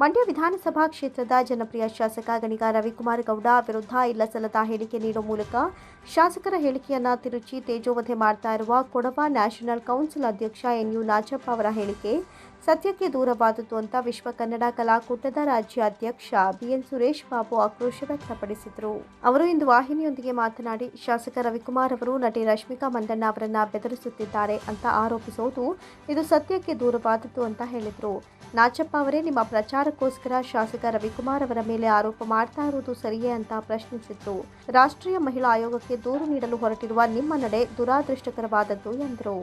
ಮಂಡ್ಯ ವಿಧಾನಸಭಾ ಕ್ಷೇತ್ರದ ಜನಪ್ರಿಯ ಶಾಸಕ ಗಣಿಗ ರವಿಕುಮಾರ್ ಗೌಡ ವಿರುದ್ಧ ಇಲ್ಲಸಲ್ಲದ ಹೇಳಿಕೆ ನೀಡುವ ಮೂಲಕ ಶಾಸಕರ ಹೇಳಿಕೆಯನ್ನು ತಿರುಚಿ ತೇಜೋವಧೆ ಮಾಡ್ತಾ ಇರುವ ಕೊಡವ ನ್ಯಾಷನಲ್ ಕೌನ್ಸಿಲ್ ಅಧ್ಯಕ್ಷ ಎನ್ ಯು ನಾಚಪ್ಪ ಅವರ ಹೇಳಿಕೆ ಸತ್ಯಕ್ಕೆ ದೂರವಾದದ್ದು ಅಂತ ವಿಶ್ವ ಕನ್ನಡ ಕಲಾಕೂಟದ ರಾಜ್ಯ ಅಧ್ಯಕ್ಷ ಬಿಎನ್ ಸುರೇಶ್ ಬಾಬು ಆಕ್ರೋಶ ವ್ಯಕ್ತಪಡಿಸಿದರು. ಅವರು ಇಂದು ವಾಹಿನಿಯೊಂದಿಗೆ ಮಾತನಾಡಿ, ಶಾಸಕ ರವಿಕುಮಾರ್ ಅವರು ನಟಿ ರಶ್ಮಿಕಾ ಮಂದಣ್ಣ ಅವರನ್ನ ಬೆದರಿಸುತ್ತಿದ್ದಾರೆ ಅಂತ ಆರೋಪಿಸುವುದು ಇದು ಸತ್ಯಕ್ಕೆ ದೂರವಾದದ್ದು ಅಂತ ಹೇಳಿದರು. ನಾಚಪ್ಪ ಅವರೇ ನಿಮ್ಮ ಪ್ರಚಾರಕ್ಕೋಸ್ಕರ ಶಾಸಕ ರವಿಕುಮಾರ್ ಅವರ ಮೇಲೆ ಆರೋಪ ಮಾಡ್ತಾ ಇರುವುದು ಸರಿಯೇ ಅಂತ ಪ್ರಶ್ನಿಸಿದ್ರು ರಾಷ್ಟ್ರೀಯ ಮಹಿಳಾ ಆಯೋಗಕ್ಕೆ ದೂರು ನೀಡಲು ಹೊರಟಿರುವ ನಿಮ್ಮ ನಡೆ ದುರಾದೃಷ್ಟಕರವಾದದ್ದು, ಎಂದರು.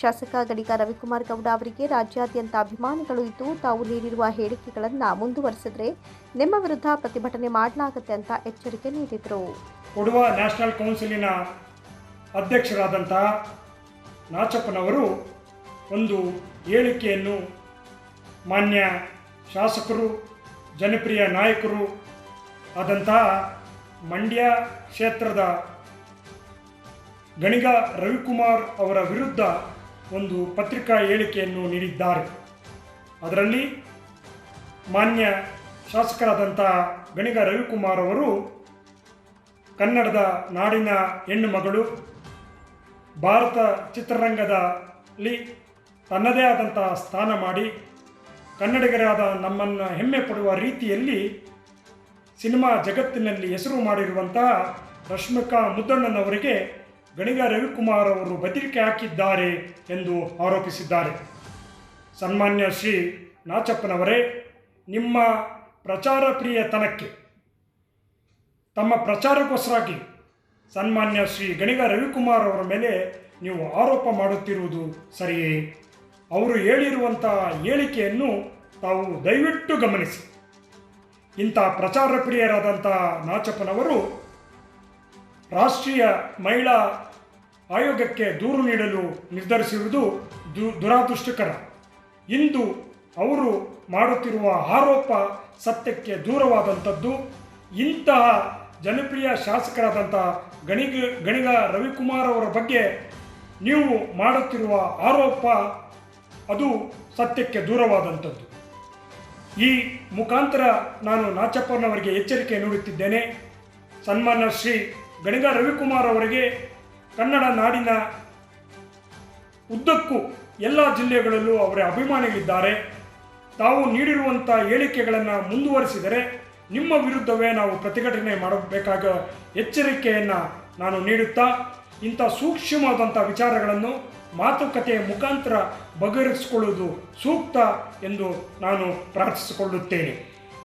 ಶಾಸಕ ಗಡಿಗ ರವಿಕುಮಾರ್ ಗೌಡ ಅವರಿಗೆ ರಾಜ್ಯಾದ್ಯಂತ ಅಭಿಮಾನಿಗಳು ಇದ್ದು, ತಾವು ನೀಡಿರುವ ಹೇಳಿಕೆಗಳನ್ನು ಮುಂದುವರೆಸಿದ್ರೆ ನಿಮ್ಮ ವಿರುದ್ಧ ಪ್ರತಿಭಟನೆ ಮಾಡಲಾಗುತ್ತೆ ಅಂತ ಎಚ್ಚರಿಕೆ ನೀಡಿದರು. ಕೊಡುವ ನ್ಯಾಷನಲ್ ಕೌನ್ಸಿಲಿನ ಅಧ್ಯಕ್ಷರಾದಂತಹ ನಾಚಪ್ಪನವರು ಒಂದು ಹೇಳಿಕೆಯನ್ನು ಮಾನ್ಯ ಶಾಸಕರು, ಜನಪ್ರಿಯ ನಾಯಕರು ಆದಂತಹ ಮಂಡ್ಯ ಕ್ಷೇತ್ರದ ಗಣಿಗ ರವಿಕುಮಾರ್ ಅವರ ವಿರುದ್ಧ ಒಂದು ಪತ್ರಿಕಾ ಹೇಳಿಕೆಯನ್ನು ನೀಡಿದ್ದಾರೆ. ಅದರಲ್ಲಿ ಮಾನ್ಯ ಶಾಸಕರಾದಂತಹ ಗಣಿಗ ರವಿಕುಮಾರ್ ಅವರು, ಕನ್ನಡದ ನಾಡಿನ ಹೆಣ್ಣು ಮಗಳು, ಭಾರತ ಚಿತ್ರರಂಗದಲ್ಲಿ ತನ್ನದೇ ಆದಂತಹ ಸ್ಥಾನ ಮಾಡಿ ಕನ್ನಡಿಗರಾದ ನಮ್ಮನ್ನು ಹೆಮ್ಮೆ ಪಡುವ ರೀತಿಯಲ್ಲಿ ಸಿನಿಮಾ ಜಗತ್ತಿನಲ್ಲಿ ಹೆಸರು ಮಾಡಿರುವಂತಹ ರಶ್ಮಿಕಾ ಮುದ್ದಣ್ಣನವರಿಗೆ ಗಣಿಗ ರವಿಕುಮಾರ್ ಅವರು ಬೆದರಿಕೆ ಹಾಕಿದ್ದಾರೆ ಎಂದು ಆರೋಪಿಸಿದ್ದಾರೆ. ಸನ್ಮಾನ್ಯ ಶ್ರೀ ನಾಚಪ್ಪನವರೇ, ನಿಮ್ಮ ಪ್ರಚಾರ ಪ್ರಿಯತನಕ್ಕೆ, ತಮ್ಮ ಪ್ರಚಾರಕ್ಕೋಸ್ಕರಾಗಿ ಸನ್ಮಾನ್ಯ ಶ್ರೀ ಗಣಿಗ ರವಿಕುಮಾರ್ ಅವರ ಮೇಲೆ ನೀವು ಆರೋಪ ಮಾಡುತ್ತಿರುವುದು ಸರಿಯೇ? ಅವರು ಹೇಳಿರುವಂಥ ಹೇಳಿಕೆಯನ್ನು ತಾವು ದಯವಿಟ್ಟು ಗಮನಿಸಿ. ಇಂಥ ಪ್ರಚಾರ ಪ್ರಿಯರಾದಂಥ ನಾಚಪ್ಪನವರು ರಾಷ್ಟ್ರೀಯ ಮಹಿಳಾ ಆಯೋಗಕ್ಕೆ ದೂರು ನೀಡಲು ನಿರ್ಧರಿಸಿರುವುದು ದು, ದುರಾದೃಷ್ಟಕರ. ಇಂದು ಅವರು ಮಾಡುತ್ತಿರುವ ಆರೋಪ ಸತ್ಯಕ್ಕೆ ದೂರವಾದಂಥದ್ದು. ಇಂತಹ ಜನಪ್ರಿಯ ಶಾಸಕರಾದಂಥ ಗಣಿಗ ಗಣಿಗ ರವಿಕುಮಾರ್ ಅವರ ಬಗ್ಗೆ ನೀವು ಮಾಡುತ್ತಿರುವ ಆರೋಪ ಅದು ಸತ್ಯಕ್ಕೆ ದೂರವಾದಂಥದ್ದು. ಈ ಮುಖಾಂತರ ನಾನು ನಾಚಪ್ಪನವರಿಗೆ ಎಚ್ಚರಿಕೆ ನೀಡುತ್ತಿದ್ದೇನೆ. ಸನ್ಮಾನ್ಯ ಶ್ರೀ ಗಣಿಗ ರವಿಕುಮಾರ್ ಅವರಿಗೆ ಕನ್ನಡ ನಾಡಿನ ಉದ್ದಕ್ಕೂ ಎಲ್ಲ ಜಿಲ್ಲೆಗಳಲ್ಲೂ ಅವರ ಅಭಿಮಾನಿಗಳಿದ್ದಾರೆ. ತಾವು ನೀಡಿರುವಂಥ ಹೇಳಿಕೆಗಳನ್ನು ಮುಂದುವರಿಸಿದರೆ ನಿಮ್ಮ ವಿರುದ್ಧವೇ ನಾವು ಪ್ರತಿಭಟನೆ ಮಾಡಬೇಕಾದ ಎಚ್ಚರಿಕೆಯನ್ನು ನಾನು ನೀಡುತ್ತಾ, ಇಂಥ ಸೂಕ್ಷ್ಮವಾದಂಥ ವಿಚಾರಗಳನ್ನು ಮಾತುಕತೆಯ ಮುಖಾಂತರ ಬಗೆಹರಿಸಿಕೊಳ್ಳುವುದು ಸೂಕ್ತ ಎಂದು ನಾನು ಪ್ರಾರ್ಥಿಸಿಕೊಳ್ಳುತ್ತೇನೆ.